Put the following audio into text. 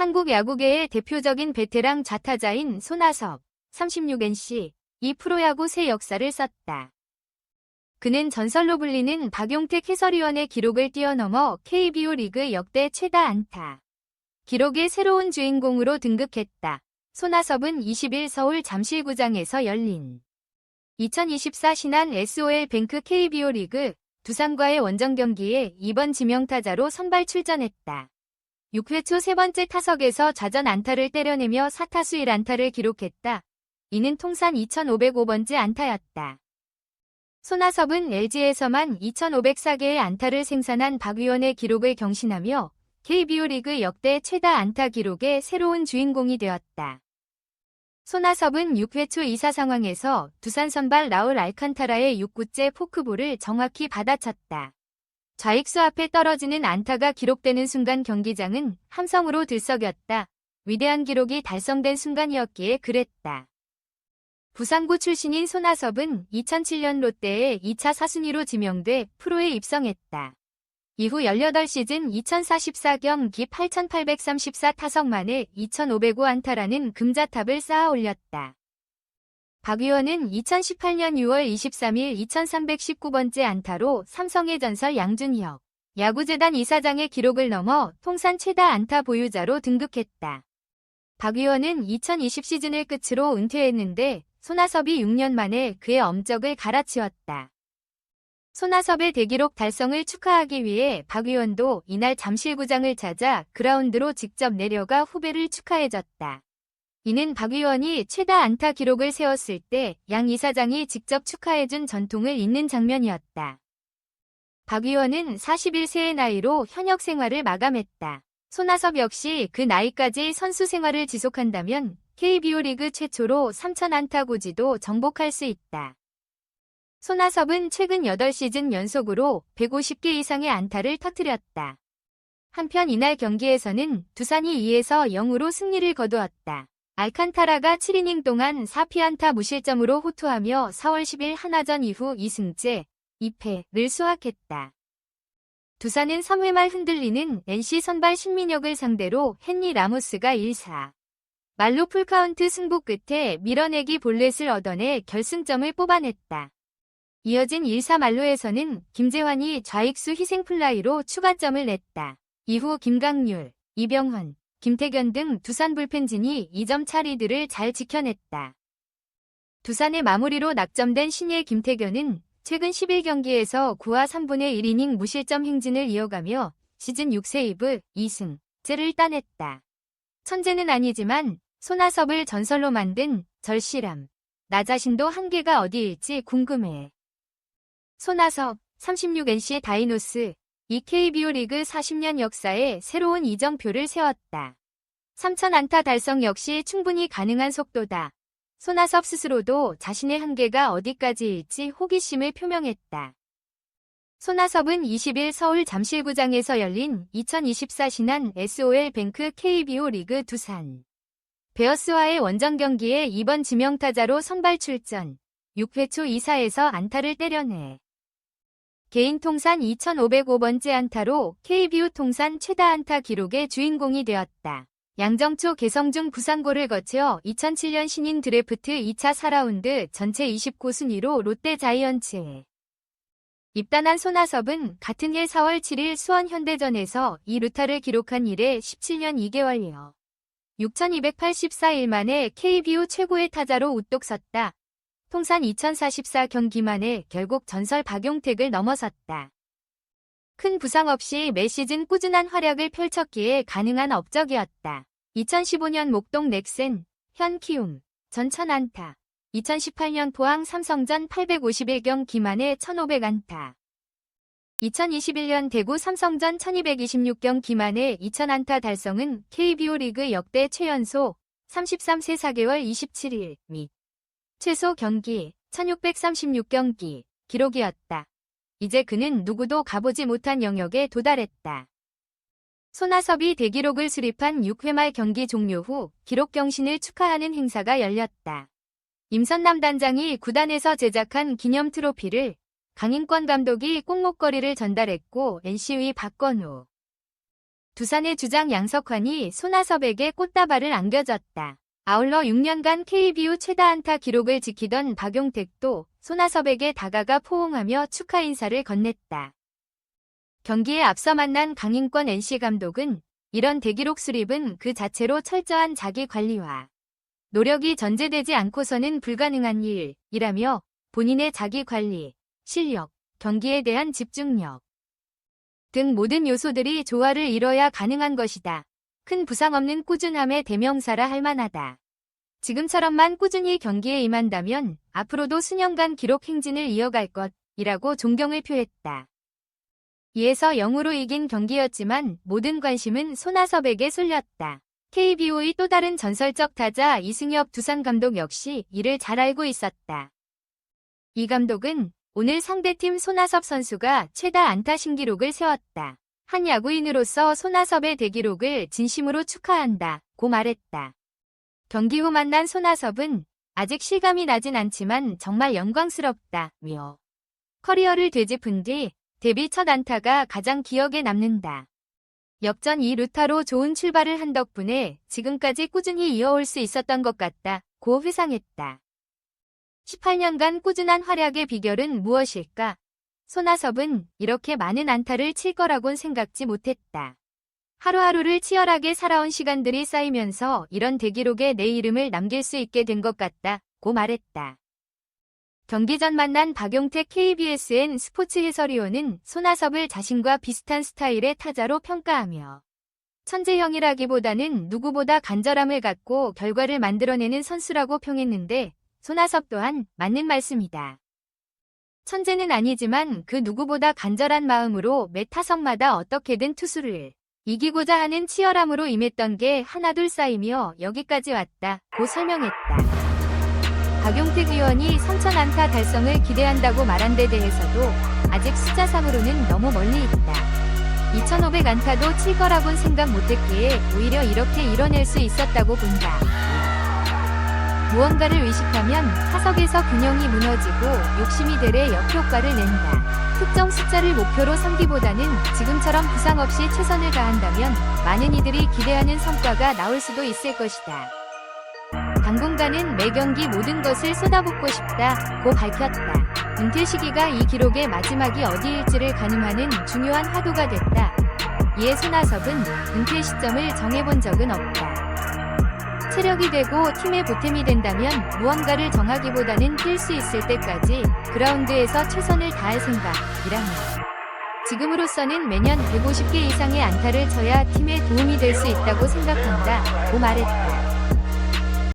한국 야구계의 대표적인 베테랑 좌타자인 손아섭, 36NC, 이 프로야구 새 역사를 썼다. 그는 전설로 불리는 박용택 해설위원의 기록을 뛰어넘어 KBO 리그 역대 최다 안타. 기록의 새로운 주인공으로 등극했다. 손아섭은 20일 서울 잠실구장에서 열린 2024 신한 SOL 뱅크 KBO 리그 두산과의 원정 경기에 2번 지명타자로 선발 출전했다. 6회 초 세 번째 타석에서 좌전 안타를 때려내며 4타수 1안타를 기록했다. 이는 통산 2505번째 안타였다. 손아섭은 LG에서만 2504개의 안타를 생산한 박 위원의 기록을 경신하며 KBO 리그 역대 최다 안타 기록의 새로운 주인공이 되었다. 손아섭은 6회 초 2사 상황에서 두산 선발 라울 알칸타라의 6구째 포크볼을 정확히 받아쳤다. 좌익수 앞에 떨어지는 안타가 기록되는 순간 경기장은 함성으로 들썩였다. 위대한 기록이 달성된 순간이었기에 그랬다. 부산구 출신인 손아섭은 2007년 롯데에 2차 사순위로 지명돼 프로에 입성했다. 이후 18시즌 2044경기 8834타석 만에 2505 안타라는 금자탑을 쌓아 올렸다. 박 의원은 2018년 6월 23일 2319번째 안타로 삼성의 전설 양준혁, 야구재단 이사장의 기록을 넘어 통산 최다 안타 보유자로 등극했다. 박 의원은 2020 시즌을 끝으로 은퇴했는데 손아섭이 6년 만에 그의 엄적을 갈아치웠다. 손아섭의 대기록 달성을 축하하기 위해 박 의원도 이날 잠실구장을 찾아 그라운드로 직접 내려가 후배를 축하해줬다. 이는 박 의원이 최다 안타 기록을 세웠을 때 양 이사장이 직접 축하해준 전통을 잇는 장면이었다. 박 의원은 41세의 나이로 현역 생활을 마감했다. 손아섭 역시 그 나이까지 선수 생활을 지속한다면 KBO 리그 최초로 3,000안타 고지도 정복할 수 있다. 손아섭은 최근 8시즌 연속으로 150개 이상의 안타를 터뜨렸다. 한편 이날 경기에서는 두산이 2에서 0으로 승리를 거두었다. 알칸타라가 7이닝 동안 4피안타 무실점으로 호투하며 4월 10일 하나전 이후 2승째 2패를 수확했다. 두산은 3회 말 흔들리는 NC 선발 신민혁을 상대로 헨리 라모스가 1사. 말로 풀카운트 승부 끝에 밀어내기 볼넷을 얻어내 결승점을 뽑아냈다. 이어진 1사 말로에서는 김재환이 좌익수 희생플라이로 추가점을 냈다. 이후 김강률, 이병헌, 김태견 등 두산 불펜진이 2점 차리들을 잘 지켜냈다. 두산의 마무리로 낙점된 신예 김태견은 최근 11경기에서 9와 3분의 1이닝 무실점 행진을 이어가며 시즌 6세이브 2승째를 따냈다. 천재는 아니지만 손아섭을 전설로 만든 절실함. 나 자신도 한계가 어디일지 궁금해. 손아섭 36NC 다이노스 이 KBO 리그 40년 역사에 새로운 이정표를 세웠다. 3천 안타 달성 역시 충분히 가능한 속도다. 손아섭 스스로도 자신의 한계가 어디까지일지 호기심을 표명했다. 손아섭은 20일 서울 잠실구장에서 열린 2024 신한 SOL 뱅크 KBO 리그 두산 베어스와의 원정 경기에 2번 지명타자로 선발 출전 6회 초 2사에서 안타를 때려내 개인 통산 2,505번째 안타로 KBO 통산 최다 안타 기록의 주인공이 되었다. 양정초 개성중 부산고를 거쳐 2007년 신인 드래프트 2차 4라운드 전체 29 순위로 롯데 자이언츠에 입단한 손아섭은 같은 해 4월 7일 수원 현대전에서 이 루타를 기록한 이래 17년 2개월여 6,284일 만에 KBO 최고의 타자로 우뚝 섰다. 통산 2044 경기 만에 결국 전설 박용택을 넘어섰다. 큰 부상 없이 매 시즌 꾸준한 활약을 펼쳤기에 가능한 업적이었다. 2015년 목동 넥센, 현 키움, 전천 안타. 2018년 포항 삼성전 851경 기만에 1500안타. 2021년 대구 삼성전 1226경 기만에 2000안타 달성은 KBO 리그 역대 최연소 33세 4개월 27일 및 최소 경기 1636경기 기록이었다. 이제 그는 누구도 가보지 못한 영역에 도달했다. 손아섭이 대기록을 수립한 6회 말 경기 종료 후 기록 경신을 축하하는 행사가 열렸다. 임선남 단장이 구단에서 제작한 기념 트로피를 강인권 감독이 꽁목걸이를 전달했고 NC의 박건우 두산의 주장 양석환이 손아섭에게 꽃다발을 안겨줬다. 아울러 6년간 KBO 최다 안타 기록을 지키던 박용택도 손아섭에게 다가가 포옹하며 축하 인사를 건넸다. 경기에 앞서 만난 강인권 NC 감독은 이런 대기록 수립은 그 자체로 철저한 자기 관리와 노력이 전제되지 않고서는 불가능한 일이라며 본인의 자기 관리, 실력, 경기에 대한 집중력 등 모든 요소들이 조화를 이뤄야 가능한 것이다. 큰 부상 없는 꾸준함의 대명사라 할 만하다. 지금처럼만 꾸준히 경기에 임한다면 앞으로도 수년간 기록 행진을 이어갈 것이라고 존경을 표했다. 이에서 0으로 이긴 경기였지만 모든 관심은 손아섭에게 쏠렸다. KBO의 또 다른 전설적 타자 이승엽 두산 감독 역시 이를 잘 알고 있었다. 이 감독은 오늘 상대팀 손아섭 선수가 최다 안타 신기록을 세웠다. 한 야구인으로서 손아섭의 대기록을 진심으로 축하한다. 고 말했다. 경기 후 만난 손아섭은 아직 실감이 나진 않지만 정말 영광스럽다. 며 커리어를 되짚은 뒤 데뷔 첫 안타가 가장 기억에 남는다. 역전 2루타로 좋은 출발을 한 덕분에 지금까지 꾸준히 이어올 수 있었던 것 같다. 고 회상했다. 18년간 꾸준한 활약의 비결은 무엇일까? 손아섭은 이렇게 많은 안타를 칠 거라곤 생각지 못했다. 하루하루를 치열하게 살아온 시간들이 쌓이면서 이런 대기록에 내 이름을 남길 수 있게 된 것 같다. 고 말했다. 경기 전 만난 박용택 KBSN 스포츠 해설위원은 손아섭을 자신과 비슷한 스타일의 타자로 평가하며 천재형이라기보다는 누구보다 간절함을 갖고 결과를 만들어내는 선수라고 평했는데 손아섭 또한 맞는 말씀이다. 천재는 아니지만 그 누구보다 간절한 마음으로 매 타석마다 어떻게든 투수를 이기고자 하는 치열함으로 임했던 게 하나둘 쌓이며 여기까지 왔다. 고 설명했다. 박용택 의원이 3천 안타 달성을 기대한다고 말한 데 대해서도 아직 숫자상으로는 너무 멀리 있다. 2,500 안타도 칠 거라곤 생각 못했기에 오히려 이렇게 이뤄낼 수 있었다고 본다. 무언가를 의식하면 타석에서 균형이 무너지고 욕심이 들에 역효과를 낸다. 특정 숫자를 목표로 삼기보다는 지금처럼 부상 없이 최선을 다한다면 많은 이들이 기대하는 성과가 나올 수도 있을 것이다. 당분간은 매 경기 모든 것을 쏟아붓고 싶다. 고 밝혔다. 은퇴 시기가 이 기록의 마지막이 어디일지를 가늠하는 중요한 화두가 됐다. 이에 손아섭은 은퇴 시점을 정해본 적은 없다. 체력이 되고 팀의 보탬이 된다면 무언가를 정하기보다는 뛸 수 있을 때까지 그라운드에서 최선을 다할 생각이라며 지금으로서는 매년 150개 이상의 안타를 쳐야 팀에 도움이 될 수 있다고 생각한다. 고 말했다.